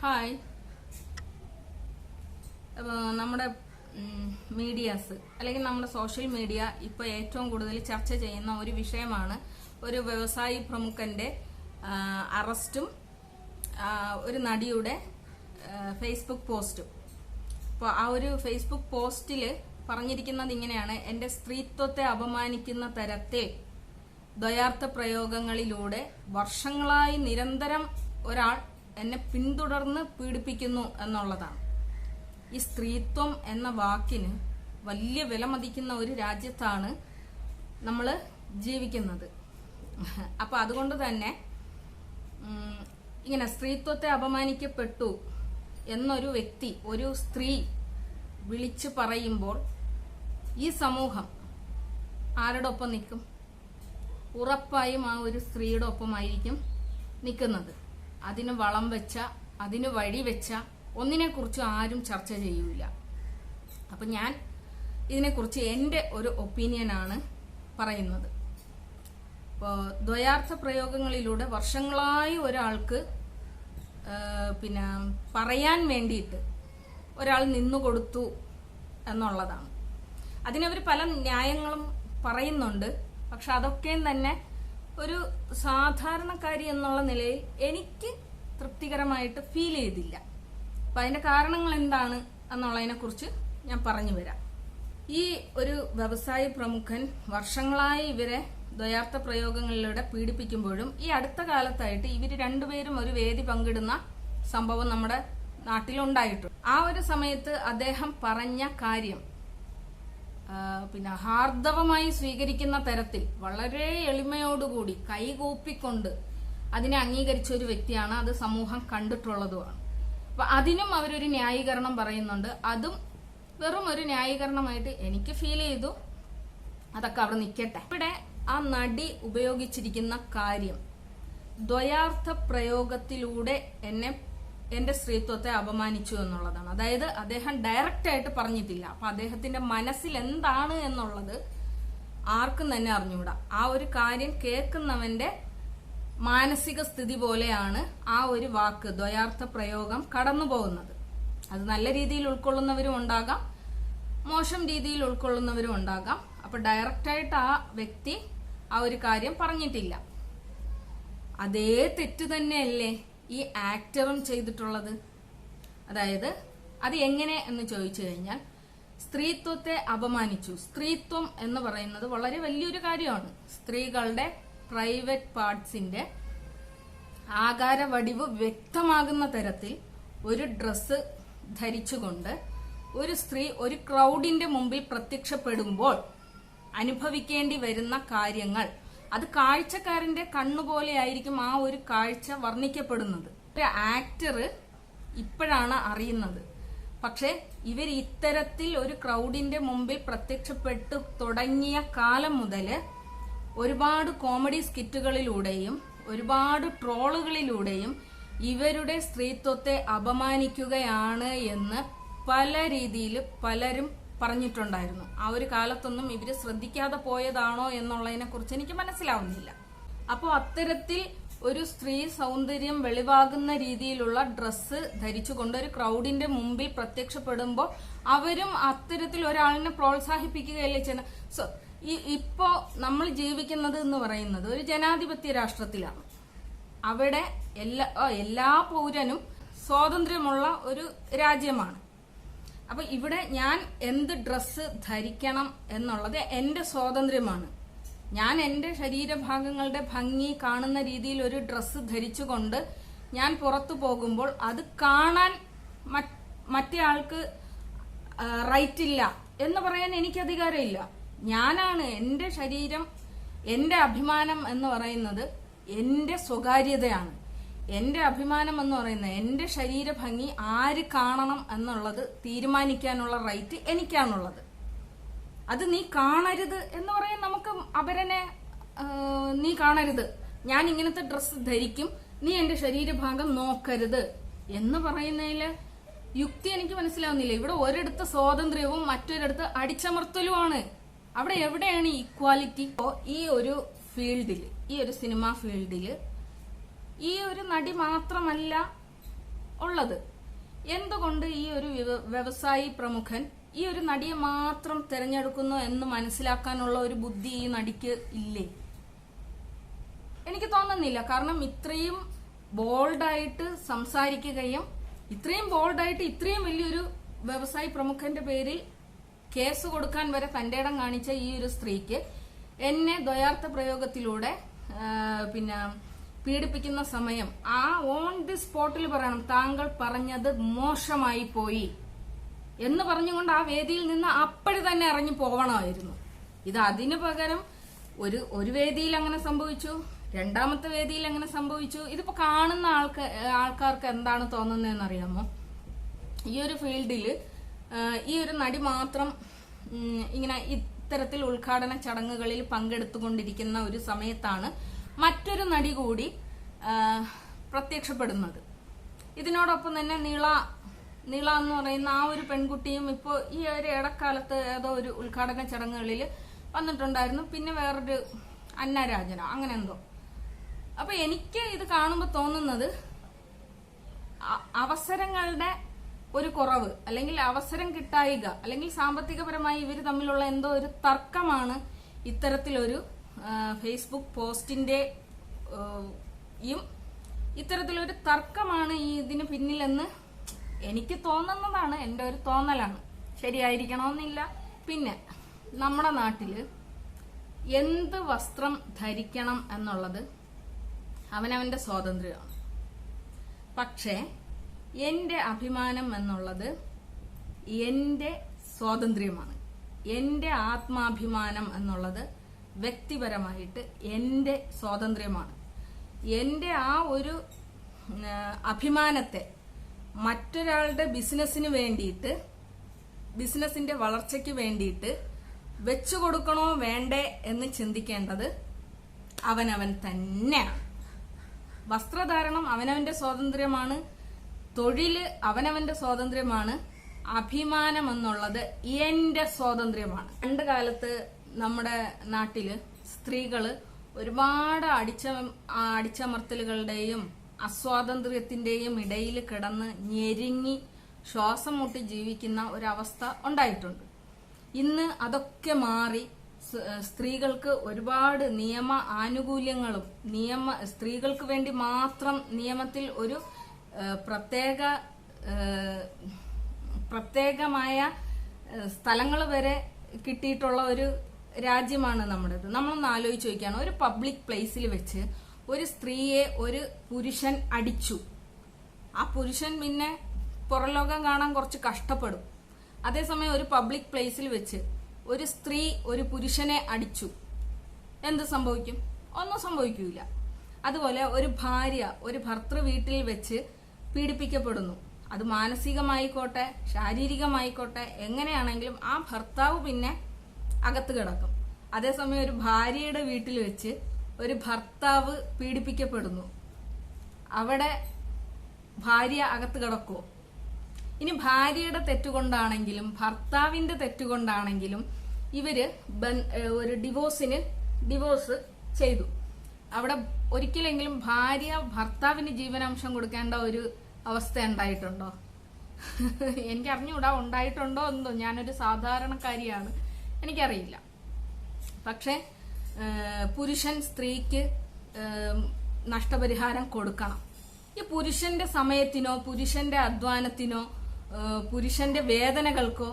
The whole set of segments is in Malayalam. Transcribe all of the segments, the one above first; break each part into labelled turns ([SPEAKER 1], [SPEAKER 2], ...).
[SPEAKER 1] ഹായ് നമ്മുടെ മീഡിയാസ് അല്ലെങ്കിൽ നമ്മുടെ സോഷ്യൽ മീഡിയ ഇപ്പോൾ ഏറ്റവും കൂടുതൽ ചർച്ച ചെയ്യുന്ന ഒരു വിഷയമാണ്. ഒരു വ്യവസായി പ്രമുഖന്റെ അറസ്റ്റും ഒരു നടിയുടെ ഫേസ്ബുക്ക് പോസ്റ്റും അപ്പോൾ ആ ഒരു ഫേസ്ബുക്ക് പോസ്റ്റിൽ പറഞ്ഞിരിക്കുന്നത് ഇങ്ങനെയാണ്. എന്റെ സ്ത്രീത്വത്തെ അപമാനിക്കുന്ന തരത്തെ ദ്വയാർത്ഥ പ്രയോഗങ്ങളിലൂടെ വർഷങ്ങളായി നിരന്തരം ഒരാൾ എന്നെ പിന്തുടർന്ന് പീഡിപ്പിക്കുന്നു എന്നുള്ളതാണ്. ഈ സ്ത്രീത്വം എന്ന വാക്കിന് വലിയ വില മതിക്കുന്ന ഒരു രാജ്യത്താണ് നമ്മൾ ജീവിക്കുന്നത്. അപ്പൊ അതുകൊണ്ട് തന്നെ ഇങ്ങനെ സ്ത്രീത്വത്തെ അപമാനിക്കപ്പെട്ടു എന്നൊരു വ്യക്തി ഒരു സ്ത്രീ വിളിച്ചു പറയുമ്പോൾ ഈ സമൂഹം ആരുടെ ഒപ്പം നിൽക്കും? ഉറപ്പായും ആ ഒരു സ്ത്രീയുടെ ഒപ്പമായിരിക്കും നിൽക്കുന്നത്. അതിന് വളം വെച്ച അതിന് വഴി വെച്ച ഒന്നിനെക്കുറിച്ചും ആരും ചർച്ച ചെയ്യൂല. അപ്പൊ ഞാൻ ഇതിനെക്കുറിച്ച് എന്റെ ഒരു ഒപ്പീനിയനാണ് പറയുന്നത്. ഇപ്പോൾ ദ്വയാർത്ഥ പ്രയോഗങ്ങളിലൂടെ വർഷങ്ങളായി ഒരാൾക്ക് പിന്നെ പറയാൻ വേണ്ടിയിട്ട് ഒരാൾ നിന്നു കൊടുത്തു എന്നുള്ളതാണ്. അതിനവർ പല ന്യായങ്ങളും പറയുന്നുണ്ട്. പക്ഷെ അതൊക്കെയും തന്നെ ഒരു സാധാരണക്കാരി എന്നുള്ള നിലയിൽ എനിക്ക് തൃപ്തികരമായിട്ട് ഫീൽ ചെയ്തില്ല. അപ്പൊ അതിന്റെ കാരണങ്ങൾ എന്താണ് എന്നുള്ളതിനെ കുറിച്ച് ഞാൻ പറഞ്ഞു വരാം. ഈ ഒരു വ്യവസായ പ്രമുഖൻ വർഷങ്ങളായി ഇവരെ ദ്വയാർത്ഥ പ്രയോഗങ്ങളിലൂടെ പീഡിപ്പിക്കുമ്പോഴും ഈ അടുത്ത കാലത്തായിട്ട് ഇവർ രണ്ടുപേരും ഒരു വേദി പങ്കിടുന്ന സംഭവം നമ്മുടെ നാട്ടിലുണ്ടായിട്ടുണ്ട്. ആ ഒരു സമയത്ത് അദ്ദേഹം പറഞ്ഞ കാര്യം പിന്നെ ഹാർദവമായി സ്വീകരിക്കുന്ന തരത്തിൽ വളരെ എളിമയോടുകൂടി കൈകൂപ്പിക്കൊണ്ട് അതിനെ അംഗീകരിച്ച ഒരു വ്യക്തിയാണ് അത് സമൂഹം കണ്ടിട്ടുള്ളതുമാണ്. അപ്പൊ അതിനും അവരൊരു ന്യായീകരണം പറയുന്നുണ്ട്. അതും വെറും ഒരു ന്യായീകരണമായിട്ട് എനിക്ക് ഫീൽ ചെയ്തു. അതൊക്കെ അവിടെ നിൽക്കട്ടെ. ഇവിടെ ആ നടി ഉപയോഗിച്ചിരിക്കുന്ന കാര്യം ദ്വയാർത്ഥ പ്രയോഗത്തിലൂടെ എന്നെ എന്റെ സ്ത്രീത്വത്തെ അപമാനിച്ചു എന്നുള്ളതാണ്. അതായത് അദ്ദേഹം ഡയറക്റ്റ് ആയിട്ട് പറഞ്ഞിട്ടില്ല. അപ്പൊ അദ്ദേഹത്തിന്റെ മനസ്സിൽ എന്താണ് എന്നുള്ളത് ആർക്കും തന്നെ അറിഞ്ഞുകൂടാ. ആ ഒരു കാര്യം കേൾക്കുന്നവന്റെ മാനസിക സ്ഥിതി പോലെയാണ് ആ ഒരു വാക്ക് ദ്വയാർത്ഥ പ്രയോഗം കടന്നു പോകുന്നത് അത് നല്ല രീതിയിൽ ഉൾക്കൊള്ളുന്നവരും ഉണ്ടാകാം മോശം രീതിയിൽ ഉൾക്കൊള്ളുന്നവരും ഉണ്ടാകാം. അപ്പൊ ഡയറക്റ്റായിട്ട് ആ വ്യക്തി ആ ഒരു കാര്യം പറഞ്ഞിട്ടില്ല. അതേ തെറ്റ് തന്നെയല്ലേ? ഈ ആക്ടറും ചെയ്തിട്ടുള്ളത്? അതായത് അത് എങ്ങനെ എന്ന് ചോദിച്ചു കഴിഞ്ഞാൽ സ്ത്രീത്വത്തെ അപമാനിച്ചു. സ്ത്രീത്വം എന്ന് പറയുന്നത് വളരെ വലിയൊരു കാര്യമാണ്. സ്ത്രീകളുടെ പ്രൈവറ്റ് പാർട്സിന്റെ ആകാര വടിവ് വ്യക്തമാകുന്ന തരത്തിൽ ഒരു ഡ്രസ്സ് ധരിച്ചുകൊണ്ട് ഒരു സ്ത്രീ ഒരു ക്രൗഡിന്റെ മുമ്പിൽ പ്രത്യക്ഷപ്പെടുമ്പോൾ അനുഭവിക്കേണ്ടി വരുന്ന കാര്യങ്ങൾ. അത് കാഴ്ചക്കാരന്റെ കണ്ണുപോലെ ആയിരിക്കും ആ ഒരു കാഴ്ച വർണിക്കപ്പെടുന്നത്. ആക്ടർ ഇപ്പോഴാണ് അറിയുന്നത്. പക്ഷെ ഇവർ ഇത്തരത്തിൽ ഒരു ക്രൗഡിന്റെ മുമ്പിൽ പ്രത്യക്ഷപ്പെട്ടു തുടങ്ങിയ കാലം മുതൽ ഒരുപാട് കോമഡി സ്കിറ്റുകളിലൂടെയും ഒരുപാട് ട്രോളുകളിലൂടെയും ഇവരുടെ സ്ത്രീത്വത്തെ അപമാനിക്കുകയാണ് എന്ന് പല രീതിയിൽ പലരും പറഞ്ഞിട്ടുണ്ടായിരുന്നു. ആ ഒരു കാലത്തൊന്നും ഇവർ ശ്രദ്ധിക്കാതെ പോയതാണോ എന്നുള്ളതിനെ കുറിച്ച് എനിക്ക് മനസ്സിലാവുന്നില്ല. അപ്പോൾ അത്തരത്തിൽ ഒരു സ്ത്രീ സൗന്ദര്യം വെളിവാകുന്ന രീതിയിലുള്ള ഡ്രസ്സ് ധരിച്ചുകൊണ്ട് ഒരു ക്രൗഡിന്റെ മുമ്പിൽ പ്രത്യക്ഷപ്പെടുമ്പോൾ അവരും അത്തരത്തിൽ ഒരാളിനെ പ്രോത്സാഹിപ്പിക്കുകയല്ലേ ചെയ്യുന്നത് സോ ഇപ്പോ നമ്മൾ ജീവിക്കുന്നത് എന്ന് പറയുന്നത് ഒരു ജനാധിപത്യ രാഷ്ട്രത്തിലാണ്. അവിടെ എല്ലാ എല്ലാ പൗരനും സ്വാതന്ത്ര്യമുള്ള ഒരു രാജ്യമാണ്. അപ്പൊ ഇവിടെ ഞാൻ എന്ത് ഡ്രസ്സ് ധരിക്കണം എന്നുള്ളത് എന്റെ സ്വാതന്ത്ര്യമാണ്. ഞാൻ എന്റെ ശരീരഭാഗങ്ങളുടെ ഭംഗി കാണുന്ന രീതിയിൽ ഒരു ഡ്രസ്സ് ധരിച്ചുകൊണ്ട് ഞാൻ പുറത്തു പോകുമ്പോൾ അത് കാണാൻ മറ്റ് ആൾക്ക് റൈറ്റ് ഇല്ല എന്ന് പറയാൻ എനിക്ക് അധികാരമില്ല. ഞാനാണ് എന്റെ ശരീരം എന്റെ അഭിമാനം എന്ന് പറയുന്നത് എന്റെ സ്വകാര്യതയാണ്. എന്റെ അഭിമാനം എന്ന് പറയുന്നത് എന്റെ ശരീരഭംഗി ആര് കാണണം എന്നുള്ളത് തീരുമാനിക്കാനുള്ള റൈറ്റ് എനിക്കാണുള്ളത്. അത് നീ കാണരുത് എന്ന് പറയാൻ നമുക്ക് അവരനെ നീ കാണരുത്. ഞാൻ ഇങ്ങനത്തെ ഡ്രസ്സ് ധരിക്കും നീ എന്റെ ശരീരഭാഗം നോക്കരുത് എന്ന് പറയുന്നതിൽ യുക്തി എനിക്ക് മനസ്സിലാവുന്നില്ല. ഇവിടെ ഒരിടത്ത് സ്വാതന്ത്ര്യവും മറ്റൊരിടത്ത് അടിച്ചമർത്തലുമാണ്. അവിടെ എവിടെയാണ് ഈക്വാലിറ്റി ഈ ഒരു ഫീൽഡിൽ ഈ ഒരു സിനിമാ ഫീൽഡിൽ ഈ ഒരു നടി മാത്രമല്ല ഉള്ളത്. എന്തുകൊണ്ട് ഈ ഒരു വ്യവസായി പ്രമുഖൻ ഈ ഒരു നടിയെ മാത്രം തിരഞ്ഞെടുക്കുന്നു എന്ന് മനസ്സിലാക്കാനുള്ള ഒരു ബുദ്ധി ഈ നടിക്ക് ഇല്ലേ? എനിക്ക് തോന്നുന്നില്ല. കാരണം ഇത്രയും ബോൾഡായിട്ട് സംസാരിക്കുകയും ഇത്രയും ബോൾഡായിട്ട് ഇത്രയും വലിയൊരു വ്യവസായി പ്രമുഖന്റെ പേരിൽ കേസ് കൊടുക്കാൻ വരെ തന്റെ ഇടം കാണിച്ച ഈ ഒരു സ്ത്രീക്ക് എന്നെ ദ്വയാർത്ഥ പ്രയോഗത്തിലൂടെ പിന്നെ പീഡിപ്പിക്കുന്ന സമയം ആ ഓൺ ദി സ്പോട്ടിൽ പറയണം താങ്കൾ പറഞ്ഞത് മോശമായി പോയി എന്ന് പറഞ്ഞുകൊണ്ട് ആ വേദിയിൽ നിന്ന് അപ്പോഴി തന്നെ ഇറങ്ങി പോകണമായിരുന്നു ഇത് അതിനു പകരം ഒരു ഒരു വേദിയിൽ അങ്ങനെ സംഭവിച്ചു രണ്ടാമത്തെ വേദിയിൽ അങ്ങനെ സംഭവിച്ചു. ഇതിപ്പോ കാണുന്ന ആൾക്ക് ആൾക്കാർക്ക് എന്താണ് തോന്നുന്നതെന്ന് അറിയാമോ ഈ ഒരു ഫീൽഡിൽ ഈ ഒരു നടി മാത്രം ഇങ്ങനെ ഇത്തരത്തിൽ ഉദ്ഘാടന ചടങ്ങുകളിൽ പങ്കെടുത്തുകൊണ്ടിരിക്കുന്ന ഒരു സമയത്താണ് മറ്റൊരു നടി കൂടി പ്രത്യക്ഷപ്പെടുന്നത്. ഇതിനോടൊപ്പം തന്നെ നീള നീള എന്ന് പറയുന്ന ആ ഒരു പെൺകുട്ടിയും ഇപ്പോൾ ഈ ഒരു ഇടക്കാലത്ത് ഏതോ ഒരു ഉദ്ഘാടന ചടങ്ങുകളിൽ വന്നിട്ടുണ്ടായിരുന്നു. പിന്നെ വേറൊരു അന്നരാജനോ അങ്ങനെ എന്തോ. അപ്പൊ എനിക്ക് ഇത് കാണുമ്പോൾ തോന്നുന്നത് അവസരങ്ങളുടെ ഒരു കുറവ് അല്ലെങ്കിൽ അവസരം കിട്ടായിക അല്ലെങ്കിൽ സാമ്പത്തികപരമായി ഇവർ തമ്മിലുള്ള എന്തോ ഒരു തർക്കമാണ് ഇത്തരത്തിലൊരു ഫേസ്ബുക്ക് പോസ്റ്റിന്റെ യും ഇത്തരത്തിലൊരു തർക്കമാണ് ഈ ഇതിന് പിന്നിലെന്ന് എനിക്ക് തോന്നുന്നതാണ് എന്റെ ഒരു തോന്നലാണ്. ശരിയായിരിക്കണമെന്നില്ല. പിന്നെ നമ്മുടെ നാട്ടിൽ എന്ത് വസ്ത്രം ധരിക്കണം എന്നുള്ളത് അവനവന്റെ സ്വാതന്ത്ര്യമാണ്. പക്ഷേ എന്റെ അഭിമാനം എന്നുള്ളത് എന്റെ സ്വാതന്ത്ര്യമാണ്. എന്റെ ആത്മാഭിമാനം എന്നുള്ളത് വ്യക്തിപരമായിട്ട് എന്റെ സ്വാതന്ത്ര്യമാണ്. എന്റെ ആ ഒരു അഭിമാനത്തെ മറ്റൊരാളുടെ ബിസിനസ്സിന് വേണ്ടിയിട്ട് ബിസിനസ്സിന്റെ വളർച്ചയ്ക്ക് വേണ്ടിയിട്ട് വെച്ചു കൊടുക്കണോ വേണ്ടേ എന്ന് ചിന്തിക്കേണ്ടത് അവനവൻ തന്നെയാണ്. വസ്ത്രധാരണം അവനവന്റെ സ്വാതന്ത്ര്യമാണ്. തൊഴിൽ അവനവന്റെ സ്വാതന്ത്ര്യമാണ്. അഭിമാനം എന്നുള്ളത് എന്റെ സ്വാതന്ത്ര്യമാണ്. പണ്ട് കാലത്ത് നമ്മുടെ നാട്ടിൽ സ്ത്രീകൾ ഒരുപാട് അടിച്ച അടിച്ചമർത്തലുകളുടെയും അസ്വാതന്ത്ര്യത്തിന്റെയും ഇടയിൽ കിടന്ന് ഞെരുങ്ങി ശ്വാസം മുട്ടി ജീവിക്കുന്ന ഒരവസ്ഥ ഉണ്ടായിട്ടുണ്ട്. ഇന്ന് അതൊക്കെ മാറി സ്ത്രീകൾക്ക് ഒരുപാട് നിയമ ആനുകൂല്യങ്ങളും നിയമ സ്ത്രീകൾക്ക് വേണ്ടി മാത്രം നിയമത്തിൽ ഒരു പ്രത്യേക പ്രത്യേകമായ സ്ഥലങ്ങൾ വരെ കിട്ടിയിട്ടുള്ള ഒരു രാജ്യമാണ് നമ്മുടേത്. നമ്മളൊന്ന് ആലോചിച്ച് നോക്കിയാണ്. ഒരു പബ്ലിക് പ്ലേസിൽ വെച്ച് ഒരു സ്ത്രീയെ ഒരു പുരുഷൻ അടിച്ചു. ആ പുരുഷൻ പിന്നെ പുറലോകം കാണാൻ കുറച്ച് കഷ്ടപ്പെടും. അതേസമയം ഒരു പബ്ലിക് പ്ലേസിൽ വെച്ച് ഒരു സ്ത്രീ ഒരു പുരുഷനെ അടിച്ചു. എന്ത് സംഭവിക്കും? ഒന്നും സംഭവിക്കൂല അതുപോലെ ഒരു ഭാര്യ ഒരു ഭർത്തൃ വീട്ടിൽ വെച്ച് പീഡിപ്പിക്കപ്പെടുന്നു. അത് മാനസികമായിക്കോട്ടെ ശാരീരികമായിക്കോട്ടെ എങ്ങനെയാണെങ്കിലും ആ ഭർത്താവ് പിന്നെ അകത്ത് കിടക്കും. അതേസമയം ഒരു ഭാര്യയുടെ വീട്ടിൽ വെച്ച് ഒരു ഭർത്താവ് പീഡിപ്പിക്കപ്പെടുന്നു. അവിടെ ഭാര്യ അകത്ത് കിടക്കുമോ ഇനി ഭാര്യയുടെ തെറ്റുകൊണ്ടാണെങ്കിലും ഭർത്താവിന്റെ തെറ്റുകൊണ്ടാണെങ്കിലും ഇവർ ഒരു ഡിവോഴ്സിന് ഡിവോഴ്സ് ചെയ്തു. അവിടെ ഒരിക്കലെങ്കിലും ഭാര്യ ഭർത്താവിന് ജീവനാംശം കൊടുക്കേണ്ട ഒരു അവസ്ഥ ഉണ്ടായിട്ടുണ്ടോ? എനിക്ക് ഉണ്ടായിട്ടുണ്ടോ എന്തോ. ഞാനൊരു സാധാരണക്കാരിയാണ്. എനിക്കറിയില്ല. പക്ഷെ പുരുഷൻ സ്ത്രീക്ക് നഷ്ടപരിഹാരം കൊടുക്കണം. ഈ പുരുഷന്റെ സമയത്തിനോ പുരുഷന്റെ അധ്വാനത്തിനോ പുരുഷന്റെ വേദനകൾക്കോ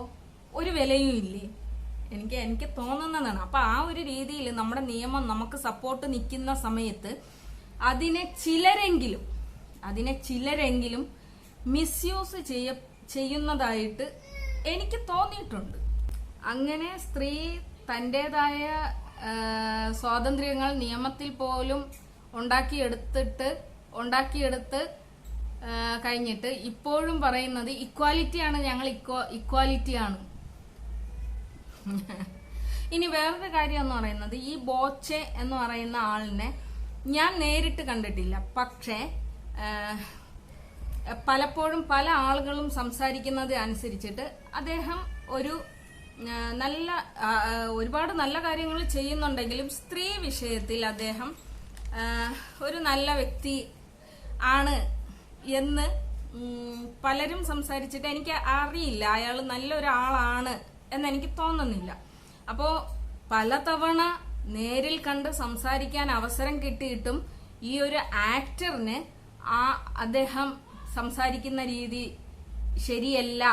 [SPEAKER 1] ഒരു വിലയും ഇല്ലേ? എനിക്ക് എനിക്ക് തോന്നുന്നതാണ്. അപ്പൊ ആ ഒരു രീതിയിൽ നമ്മുടെ നിയമം നമുക്ക് സപ്പോർട്ട് നിൽക്കുന്ന സമയത്ത് അതിനെ ചിലരെങ്കിലും അതിനെ ചിലരെങ്കിലും മിസ്യൂസ് ചെയ്യ ചെയ്യുന്നതായിട്ട് എനിക്ക് തോന്നിയിട്ടുണ്ട്. അങ്ങനെ സ്ത്രീ തന്റെതായ സ്വാതന്ത്ര്യങ്ങൾ നിയമത്തിൽ പോലും ഉണ്ടാക്കിയെടുത്തിട്ട് ഉണ്ടാക്കിയെടുത്ത് കഴിഞ്ഞിട്ട് ഇപ്പോഴും പറയുന്നത് ഇക്വാലിറ്റിയാണ് ഞങ്ങൾ ഇക്വാ ഇക്വാലിറ്റിയാണ്. ഇനി വേറൊരു കാര്യം എന്ന് പറയുന്നത് ഈ ബോച്ചെ എന്ന് പറയുന്ന ആളിനെ ഞാൻ നേരിട്ട് കണ്ടിട്ടില്ല. പക്ഷേ പലപ്പോഴും പല ആളുകളും സംസാരിക്കുന്നത് അനുസരിച്ചിട്ട് അദ്ദേഹം ഒരു നല്ല ഒരുപാട് നല്ല കാര്യങ്ങൾ ചെയ്യുന്നുണ്ടെങ്കിലും സ്ത്രീ വിഷയത്തിൽ അദ്ദേഹം ഒരു നല്ല വ്യക്തി ആണ് എന്ന് പലരും സംസാരിച്ചിട്ട് എനിക്ക് അറിയില്ല. അയാൾ നല്ലൊരാളാണ് എന്നെനിക്ക് തോന്നുന്നില്ല. അപ്പോൾ പലതവണ നേരിൽ കണ്ട് സംസാരിക്കാൻ അവസരം കിട്ടിയിട്ടും ഈ ഒരു ആക്ടറിന് ആ അദ്ദേഹം സംസാരിക്കുന്ന രീതി ശരിയല്ല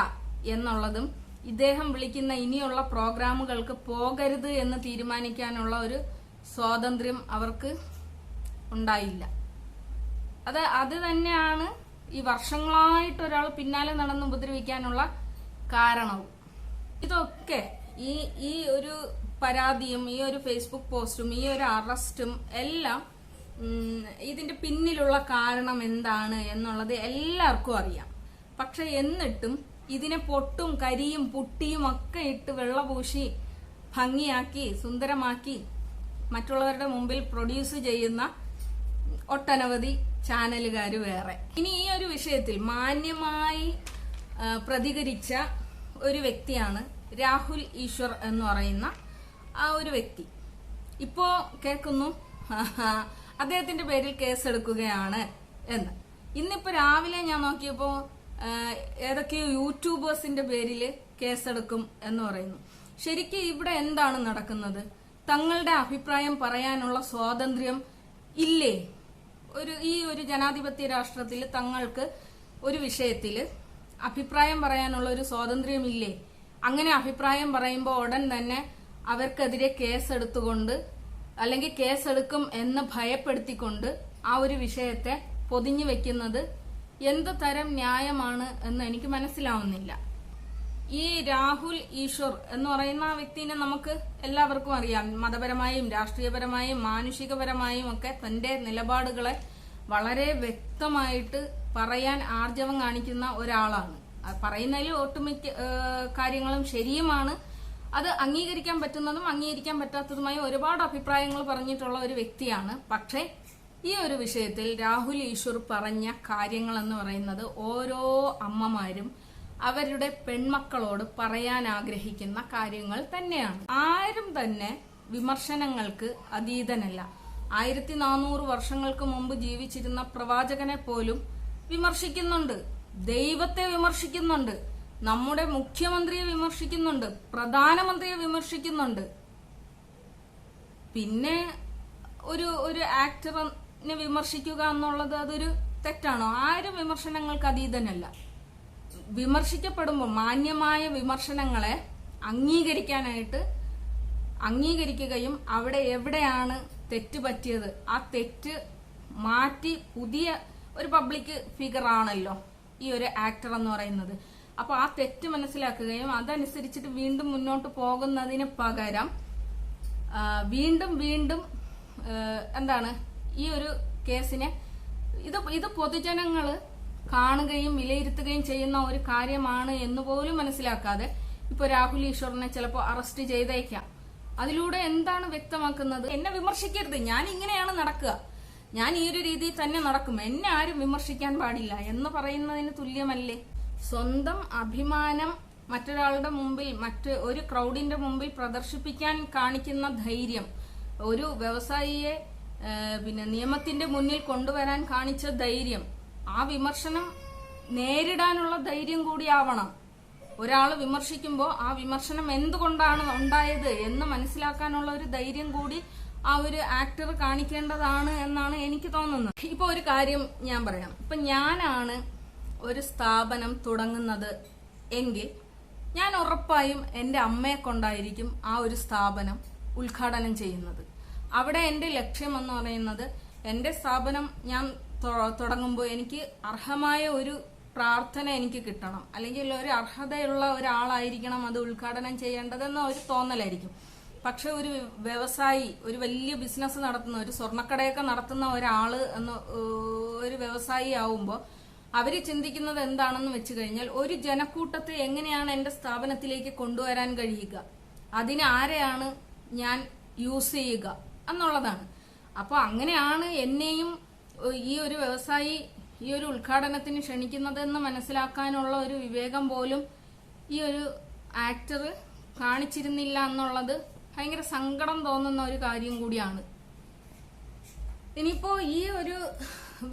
[SPEAKER 1] എന്നുള്ളതും ഇദ്ദേഹം വിളിക്കുന്ന ഇനിയുള്ള പ്രോഗ്രാമുകൾക്ക് പോകരുത് എന്ന് തീരുമാനിക്കാനുള്ള ഒരു സ്വാതന്ത്ര്യം അവർക്ക് ഉണ്ടായില്ല. അത് അത് തന്നെയാണ് ഈ വർഷങ്ങളായിട്ട് ഒരാൾ പിന്നാലെ നടന്ന് ഉപദ്രവിക്കാനുള്ള കാരണവും. ഇതൊക്കെ ഈ ഈ ഒരു പരാതിയും ഈ ഒരു ഫേസ്ബുക്ക് പോസ്റ്റും ഈ ഒരു അറസ്റ്റും എല്ലാം ഇതിന്റെ പിന്നിലുള്ള കാരണം എന്താണ് എന്നുള്ളത് എല്ലാവർക്കും അറിയാം. പക്ഷെ എന്നിട്ടും ഇതിനെ പൊട്ടും കരിയും പുട്ടിയും ഒക്കെ ഇട്ട് വെള്ളപൂശി ഭംഗിയാക്കി സുന്ദരമാക്കി മറ്റുള്ളവരുടെ മുമ്പിൽ പ്രൊഡ്യൂസ് ചെയ്യുന്ന ഒട്ടനവധി ചാനലുകാർ വേറെ. ഇനി ഈ ഒരു വിഷയത്തിൽ മാന്യമായി പ്രതികരിച്ച ഒരു വ്യക്തിയാണ് രാഹുൽ ഈശ്വർ എന്ന് പറയുന്ന ആ ഒരു വ്യക്തി. ഇപ്പോ കേൾക്കുന്നു. അദ്ദേഹത്തിന്റെ പേരിൽ കേസെടുക്കുകയാണ് എന്ന്. ഇന്നിപ്പോ രാവിലെ ഞാൻ നോക്കിയപ്പോ ഏതൊക്കെയോ യൂട്യൂബേഴ്സിന്റെ പേരിൽ കേസെടുക്കും എന്ന് പറയുന്നു. ശരിക്കും ഇവിടെ എന്താണ് നടക്കുന്നത്? തങ്ങളുടെ അഭിപ്രായം പറയാനുള്ള സ്വാതന്ത്ര്യം ഇല്ലേ? ഒരു ഈ ഒരു ജനാധിപത്യ രാഷ്ട്രത്തിൽ തങ്ങൾക്ക് ഒരു വിഷയത്തിൽ അഭിപ്രായം പറയാനുള്ള ഒരു സ്വാതന്ത്ര്യമില്ലേ അങ്ങനെ അഭിപ്രായം പറയുമ്പോൾ ഉടൻ തന്നെ അവർക്കെതിരെ കേസെടുത്തുകൊണ്ട് അല്ലെങ്കിൽ കേസെടുക്കും എന്ന് ഭയപ്പെടുത്തിക്കൊണ്ട് ആ ഒരു വിഷയത്തെ പൊതിഞ്ഞു വെക്കുന്നത് എന്ത് തരം ന്യായമാണ് എന്ന് എനിക്ക് മനസ്സിലാവുന്നില്ല. ഈ രാഹുൽ ഈശ്വർ എന്ന് പറയുന്ന വ്യക്തിനെ നമുക്ക് എല്ലാവർക്കും അറിയാം. മതപരമായും രാഷ്ട്രീയപരമായും മാനുഷികപരമായും ഒക്കെ തന്റെ നിലപാടുകളെ വളരെ വ്യക്തമായിട്ട് പറയാൻ ആർജവം കാണിക്കുന്ന ഒരാളാണ്. പറയുന്നതിൽ ഒട്ടുമിക്ക കാര്യങ്ങളും ശരിയുമാണ്. അത് അംഗീകരിക്കാൻ പറ്റുന്നതും അംഗീകരിക്കാൻ പറ്റാത്തതുമായ ഒരുപാട് അഭിപ്രായങ്ങൾ പറഞ്ഞിട്ടുള്ള ഒരു വ്യക്തിയാണ്. പക്ഷേ ഈ ഒരു വിഷയത്തിൽ രാഹുൽ ഈശ്വർ പറഞ്ഞ കാര്യങ്ങൾ എന്ന് പറയുന്നത് ഓരോ അമ്മമാരും അവരുടെ പെൺമക്കളോട് പറയാൻ ആഗ്രഹിക്കുന്ന കാര്യങ്ങൾ തന്നെയാണ്. ആരും തന്നെ വിമർശനങ്ങൾക്ക് അതീതനല്ല. ആയിരത്തി നാനൂറ് വർഷങ്ങൾക്ക് മുമ്പ് ജീവിച്ചിരുന്ന പ്രവാചകനെ പോലും വിമർശിക്കുന്നുണ്ട്. ദൈവത്തെ വിമർശിക്കുന്നുണ്ട്. നമ്മുടെ മുഖ്യമന്ത്രിയെ വിമർശിക്കുന്നുണ്ട്. പ്രധാനമന്ത്രിയെ വിമർശിക്കുന്നുണ്ട്. പിന്നെ ഒരു ഒരു ആക്ടറിനെ വിമർശിക്കുക എന്നുള്ളത് അതൊരു തെറ്റാണോ? ആരും വിമർശനങ്ങൾക്ക് അതീതനല്ല. വിമർശിക്കപ്പെടുമ്പോൾ മാന്യമായ വിമർശനങ്ങളെ അംഗീകരിക്കാനായിട്ട് അംഗീകരിക്കുകയും അവിടെ എവിടെയാണ് തെറ്റ് പറ്റിയത്? ആ തെറ്റ് മാറ്റി പുതിയ ഒരു പബ്ലിക് ഫിഗർ ആണല്ലോ ഈ ഒരു ആക്ടർ എന്ന് പറയുന്നത്. അപ്പോൾ ആ തെറ്റ് മനസ്സിലാക്കുകയും അതനുസരിച്ചിട്ട് വീണ്ടും മുന്നോട്ട് പോകുന്നതിന് പകരം വീണ്ടും വീണ്ടും എന്താണ് ഈ ഒരു കേസിനെ ഇത് ഇത് പൊതുജനങ്ങൾ കാണുകയും വിലയിരുത്തുകയും ചെയ്യുന്ന ഒരു കാര്യമാണ് എന്ന് പോലും മനസ്സിലാക്കാതെ ഇപ്പൊ രാഹുൽ ഈശ്വറിനെ ചിലപ്പോൾ അറസ്റ്റ് ചെയ്തേക്കാം. അതിലൂടെ എന്താണ് വ്യക്തമാക്കുന്നത്? എന്നെ വിമർശിക്കരുത്. ഞാൻ ഇങ്ങനെയാണ് നടക്കുക. ഞാൻ ഈ ഒരു രീതിയിൽ തന്നെ നടക്കും. എന്നെ ആരും വിമർശിക്കാൻ പാടില്ല എന്ന് പറയുന്നതിന് തുല്യമല്ലേ? സ്വന്തം അഭിമാനം മറ്റൊരാളുടെ മുമ്പിൽ മറ്റ് ഒരു ക്രൗഡിന്റെ മുമ്പിൽ പ്രദർശിപ്പിക്കാൻ കാണിക്കുന്ന ധൈര്യം ഒരു വ്യവസായിയെ പിന്നെ നിയമത്തിന്റെ മുന്നിൽ കൊണ്ടുവരാൻ കാണിച്ച ധൈര്യം. ആ വിമർശനം നേരിടാനുള്ള ധൈര്യം കൂടിയാവണം ഒരാൾ വിമർശിക്കുമ്പോൾ ആ വിമർശനം എന്തുകൊണ്ടാണ് ഉണ്ടായത് എന്ന് മനസ്സിലാക്കാനുള്ള ഒരു ധൈര്യം കൂടി ആ ഒരു ആക്ടർ കാണിക്കേണ്ടതാണ് എന്നാണ് എനിക്ക് തോന്നുന്നത്. ഇപ്പൊ ഒരു കാര്യം ഞാൻ പറയാം. ഇപ്പൊ ഞാനാണ് ഒരു സ്ഥാപനം തുടങ്ങുന്നത് എങ്കിൽ ഞാൻ ഉറപ്പായും എന്റെ അമ്മയെ കൊണ്ടായിരിക്കും ആ ഒരു സ്ഥാപനം ഉദ്ഘാടനം ചെയ്യുന്നത്. അവിടെ എന്റെ ലക്ഷ്യം എന്ന് പറയുന്നത് എന്റെ സ്ഥാപനം ഞാൻ തുടങ്ങുമ്പോൾ എനിക്ക് അർഹമായ ഒരു പ്രാർത്ഥന എനിക്ക് കിട്ടണം. അല്ലെങ്കിൽ ഒരു അർഹതയുള്ള ഒരാളായിരിക്കണം അത് ഉദ്ഘാടനം ചെയ്യേണ്ടതെന്ന ഒരു തോന്നലായിരിക്കും. പക്ഷെ ഒരു വ്യവസായി ഒരു വലിയ ബിസിനസ് നടത്തുന്ന ഒരു സ്വർണക്കടയൊക്കെ നടത്തുന്ന ഒരാൾ എന്ന് ഒരു വ്യവസായി ആവുമ്പോൾ അവർ ചിന്തിക്കുന്നത് എന്താണെന്ന് വെച്ച് കഴിഞ്ഞാൽ ഒരു ജനക്കൂട്ടത്തെ എങ്ങനെയാണ് എന്റെ സ്ഥാപനത്തിലേക്ക് കൊണ്ടുവരാൻ കഴിയുക? അതിന് ആരെയാണ് ഞാൻ യൂസ് ചെയ്യുക? എന്നുള്ളതാണ്. അപ്പോൾ അങ്ങനെയാണ് എന്നെയും ഈ ഒരു വ്യവസായി ഈ ഒരു ഉദ്ഘാടനത്തിന് ക്ഷണിക്കുന്നതെന്ന് മനസ്സിലാക്കാനുള്ള ഒരു വിവേകം പോലും ഈ ഒരു ആക്ടർ കാണിച്ചിരുന്നില്ല എന്നുള്ളത് ഭയങ്കര സങ്കടം തോന്നുന്ന ഒരു കാര്യം കൂടിയാണ്. ഇനിയിപ്പോ ഈ ഒരു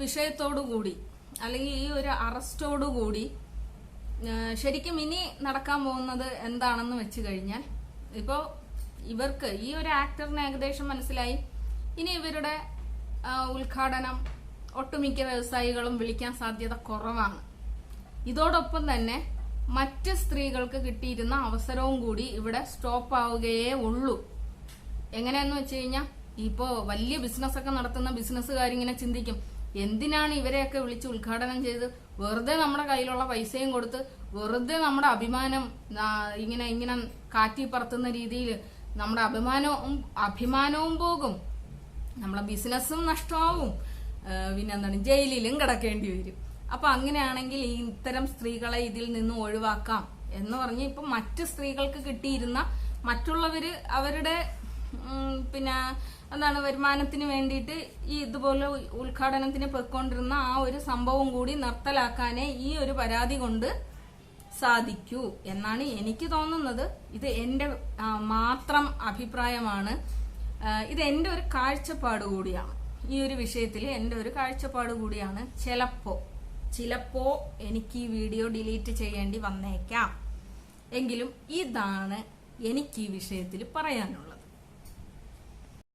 [SPEAKER 1] വിഷയത്തോടു കൂടി അല്ലെങ്കിൽ ഈ ഒരു അറസ്റ്റോടുകൂടി കൂടി ശരിക്കും ഇനി നടക്കാൻ പോകുന്നത് എന്താണെന്ന് വെച്ച് കഴിഞ്ഞാൽ ഇപ്പോ ഇവർക്ക് ഈ ഒരു ആക്ടറിന് ഏകദേശം മനസ്സിലായി. ഇനി ഇവരുടെ ഉദ്ഘാടനം ഒട്ടുമിക്ക വ്യവസായികളും വിളിക്കാൻ സാധ്യത കുറവാണ്. ഇതോടൊപ്പം തന്നെ മറ്റ് സ്ത്രീകൾക്ക് കിട്ടിയിരുന്ന അവസരവും കൂടി ഇവിടെ സ്റ്റോപ്പ് ആവുകയേ ഉള്ളൂ. എങ്ങനെയാന്ന് വെച്ച് കഴിഞ്ഞാൽ ഇപ്പോ വലിയ ബിസിനസ് ഒക്കെ നടത്തുന്ന ബിസിനസ്സുകാരിങ്ങനെ ചിന്തിക്കും എന്തിനാണ് ഇവരെയൊക്കെ വിളിച്ച് ഉദ്ഘാടനം ചെയ്ത് വെറുതെ നമ്മുടെ കയ്യിലുള്ള പൈസയും കൊടുത്ത് വെറുതെ നമ്മുടെ അഭിമാനം ഇങ്ങനെ ഇങ്ങനെ കാറ്റി പറത്തുന്ന രീതിയിൽ നമ്മുടെ അഭിമാനവും അഭിമാനവും പോകും. നമ്മളെ ബിസിനസ്സും നഷ്ടമാവും. പിന്നെ എന്താണ്? ജയിലിലും കിടക്കേണ്ടി വരും. അപ്പൊ അങ്ങനെയാണെങ്കിൽ ഈ ഇത്തരം സ്ത്രീകളെ ഇതിൽ നിന്ന് ഒഴിവാക്കാം എന്ന് പറഞ്ഞ് ഇപ്പൊ മറ്റ് സ്ത്രീകൾക്ക് കിട്ടിയിരുന്ന മറ്റുള്ളവര് അവരുടെ പിന്നെ എന്താണ് വരുമാനത്തിന് വേണ്ടിയിട്ട് ഈ ഇതുപോലെ ഉദ്ഘാടനത്തിന് പൊയ്ക്കൊണ്ടിരുന്ന ആ ഒരു സംഭവം കൂടി നിർത്തലാക്കാനേ ഈ ഒരു പരാതി കൊണ്ട് സാധിക്കൂ എന്നാണ് എനിക്ക് തോന്നുന്നത്. ഇത് എന്റെ മാത്രം അഭിപ്രായമാണ്. ഇത് എന്റെ ഒരു കാഴ്ചപ്പാട് കൂടിയാണ്. ഈ ഒരു വിഷയത്തിൽ എന്റെ ഒരു കാഴ്ചപ്പാട് കൂടിയാണ്. ചിലപ്പോ ചിലപ്പോ എനിക്ക് ഈ വീഡിയോ ഡിലീറ്റ് ചെയ്യേണ്ടി വന്നേക്കാം. എങ്കിലും ഇതാണ് എനിക്ക് ഈ വിഷയത്തിൽ പറയാനുള്ളത്.